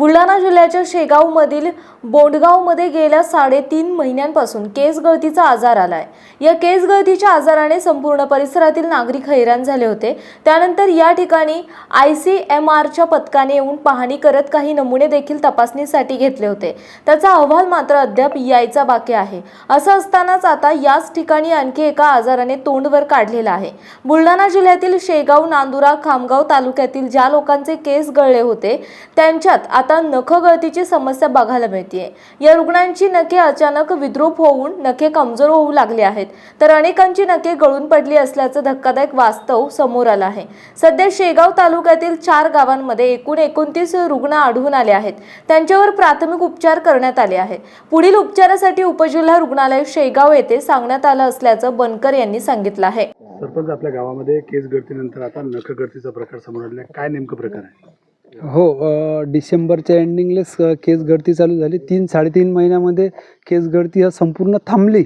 बुलढाणा जिल्ह्याच्या शेगावमधील बोंडगावमध्ये गेल्या साडेतीन महिन्यांपासून केस गळतीचा आजार आलाय. या केस गळतीच्या आजाराने संपूर्ण परिसरातील नागरिक हैराण झाले होते. त्यानंतर या ठिकाणी आय सी एम आरच्या पथकाने येऊन पाहणी करत काही नमुने देखील तपासणीसाठी घेतले होते. त्याचा अहवाल मात्र अद्याप यायचा बाकी आहे. असं असतानाच आता याच ठिकाणी आणखी एका आजाराने तोंडवर काढलेला आहे. बुलढाणा जिल्ह्यातील शेगाव नांदुरा खामगाव तालुक्यातील ज्या लोकांचे केस गळले होते त्यांच्यात आता नख गळतीची समस्या बघायला मिळते या रुग्णांची नखे अचानक विद्रूप होऊन नखे कमजोर होऊ लागले आहेत. तर अनेकांची नखे गळून पडली असल्याचं धक्कादायक वास्तव समोर आलं आहे. सध्या शेगाव तालुक्यातील चार गावांमध्ये एकूण एकोणतीस रुग्ण आढळून आले आहेत. त्यांच्यावर प्राथमिक उपचार करण्यात आले आहेत. पुढील उपचारासाठी उपजिल्हा रुग्णालय शेगाव येथे सांगण्यात आलं असल्याचं बनकर यांनी सांगितलं आहे. सरपंच आपल्या गावामध्ये केस गळतीनंतर आता नख गळतीचा प्रकार समोर आलेला काय नेमकं प्रकार आहे? हो डिसेंबरच्या एंडिंगलेच केस गळती चालू झाली. तीन साडेतीन महिन्यामध्ये केस गळती हा संपूर्ण थांबली.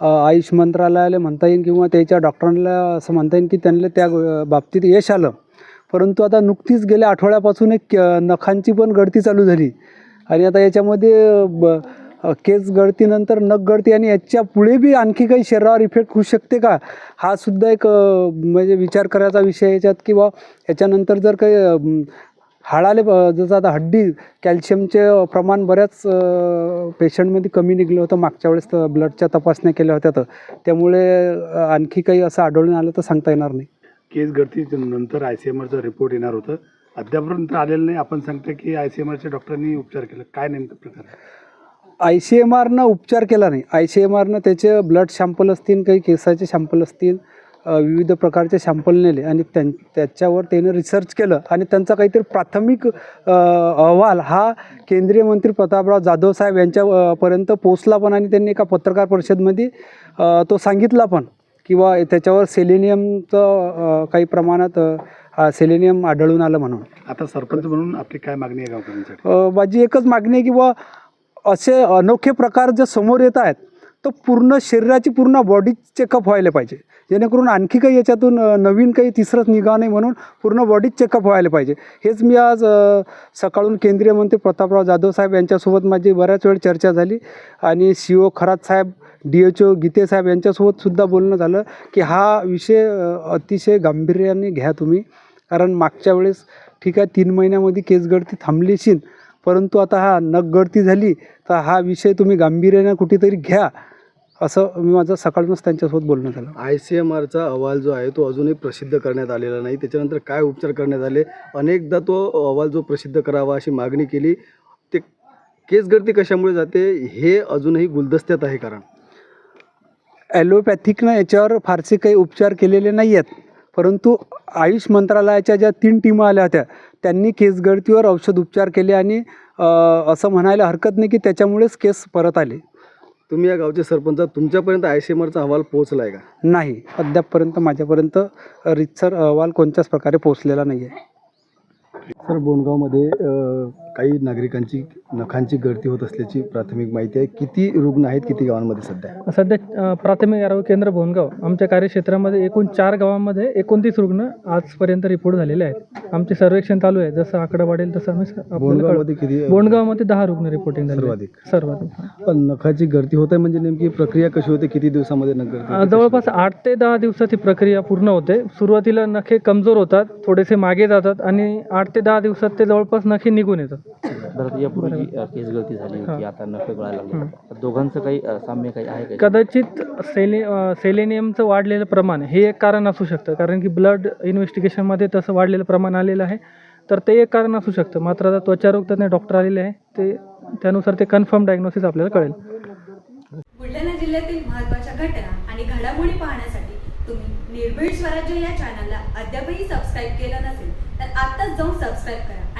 आयुष मंत्रालयाला म्हणता येईल किंवा त्याच्या डॉक्टरांना असं म्हणता येईल की त्यांना त्या बाबतीत यश आलं. परंतु आता नुकतीच गेल्या आठवड्यापासून एक नखांची पण गळती चालू झाली. आणि आता याच्यामध्ये ब केस गळतीनंतर नख गळती आणि याच्यापुढे बी आणखी काही शरीरावर इफेक्ट होऊ शकते का? हा सुद्धा एक म्हणजे विचार करायचा विषय याच्यात किंवा याच्यानंतर जर काही हाडाले जसं आता हड्डी कॅल्शियमचे प्रमाण बऱ्याच पेशंटमध्ये कमी निघलं होतं. मागच्या वेळेस तर ब्लडच्या तपासण्या केल्या होत्या तर त्यामुळे आणखी काही असं आढळून आलं तर सांगता येणार नाही. केस गळती नंतर आय सी एम आरचं रिपोर्ट येणार होतं. अद्यापर्यंत आलेलं नाही. आपण सांगतो की आय सी एम आरच्या डॉक्टरांनी उपचार केला. काय नेमकं प्रकार आहे? आय सी एम आरनं उपचार केला नाही. आय सी एम आरनं त्याचे ब्लड शॅम्पल असतील काही केसाचे शॅम्पल असतील विविध प्रकारचे शॅम्पल नेले आणि त्यां त्याच्यावर त्यानं रिसर्च केलं आणि त्यांचा काहीतरी प्राथमिक अहवाल हा केंद्रीय मंत्री प्रतापराव जाधव साहेब यांच्या अ, पर्यंत पोचला पण आणि त्यांनी एका पत्रकार परिषदेमध्ये तो सांगितला पण किंवा त्याच्यावर सेलेनियमचं काही प्रमाणात सेलेनियम आढळून आलं म्हणून. आता सरपंच म्हणून आपली काय मागणी आहे गावकऱ्यांसाठी? माझी एकच मागणी आहे की बुवा असे अनोखे प्रकार जे समोर येत आहेत तर पूर्ण शरीराची पूर्ण बॉडी चेकअप व्हायला पाहिजे. जेणेकरून आणखी काही याच्यातून नवीन काही तिसरंच निघा नाही म्हणून पूर्ण बॉडीच चेकअप व्हायला पाहिजे. हेच मी आज सकाळून केंद्रीय मंत्री प्रतापराव जाधव साहेब यांच्यासोबत माझी बऱ्याच वेळ चर्चा झाली आणि सी ओ खरात साहेब डी एच ओ गीते साहेब यांच्यासोबत सुद्धा बोलणं झालं की हा विषय अतिशय गांभीर्याने घ्या तुम्ही. कारण मागच्या वेळेस ठीक आहे तीन महिन्यामध्ये केसगळती थांबलीशीन परंतु आता हा नख गळती झाली तर हा विषय तुम्ही गांभीर्याने कुठेतरी घ्या असं मी माझं सकाळूनच त्यांच्यासोबत बोलणं झालं. आय सी एम आरचा अहवाल जो आहे तो अजूनही प्रसिद्ध करण्यात आलेला नाही. त्याच्यानंतर काय उपचार करण्यात आले? अनेकदा तो अहवाल जो प्रसिद्ध करावा अशी मागणी केली. ते केस गळती कशामुळे जाते हे अजूनही गुलदस्त्यात आहे कारण. ॲलोपॅथिकनं याच्यावर फारसे काही उपचार केलेले नाही आहेत परंतु आयुष मंत्रालयाच्या ज्या तीन टीमा आल्या होत्या त्यांनी केस गळतीवर औषध उपचार केले आणि असं म्हणायला हरकत नाही की त्याच्यामुळेच केस परत आले. तुम्ही या गावचे सरपंच तुमच्यापर्यंत आय सी एम आरचा अहवाल पोहोचला आहे का? नाही. अद्यापपर्यंत माझ्यापर्यंत रितसर अहवाल कोणत्याच प्रकारे पोहोचलेला नाही आहे सर बोंडगावमध्ये काही नागरिकांची नखांची गळती होत असल्याची प्राथमिक माहिती आहे. किती रुग्ण आहेत किती गावांमध्ये सध्या? सध्या प्राथमिक आरोग्य केंद्र भोनगाव. आमच्या कार्यक्षेत्रामध्ये एकूण चार गावांमध्ये एकोणतीस रुग्ण आजपर्यंत रिपोर्ट झालेले आहेत. आमचे सर्वेक्षण चालू आहे. जसं आकडा वाढेल तसं आम्ही बोंडगावमध्ये. किती बोंडगावमध्ये दहा रुग्ण रिपोर्टिंग झाले सर्वाधिक. सर्वाधिक. पण नखाची गळती होत आहे म्हणजे नेमकी प्रक्रिया कशी होते? किती दिवसामध्ये होते? जवळपास आठ ते दहा दिवसात ही प्रक्रिया पूर्ण होते. सुरुवातीला नखे कमजोर होतात थोडेसे मागे जातात आणि आठ ते दहा दिवसात ते जवळपास नखे निघून येतात. बरं यापूर्वी केस गळती झाली होती. आता नखे गळायला लागले. तर दोघांचं काही अ, साम्य काही आहे का? कदाचित सेले अ, सेलेनियमचं वाढलेलं प्रमाण हे एक कारण असू शकतं. कारण की ब्लड इन्व्हेस्टिगेशनमध्ये तसं वाढलेलं प्रमाण आलेलं आहे. तर ते एक कारण असू शकतं. मात्र आता त्वचारोग तज्ञ डॉक्टर आलेले आहे. ते त्यानुसार ते कन्फर्म डायग्नोसिस आपल्याला कळेल. बुलढाणा जिल्ह्यातील महत्त्वाच्या घटना आणि घडामोडी पाहण्यासाठी तुम्ही निर्भीड स्वराज्य या चॅनलला अद्यापही सबस्क्राईब केलं नसेल तर आत्ताच जाऊन सबस्क्राईब करा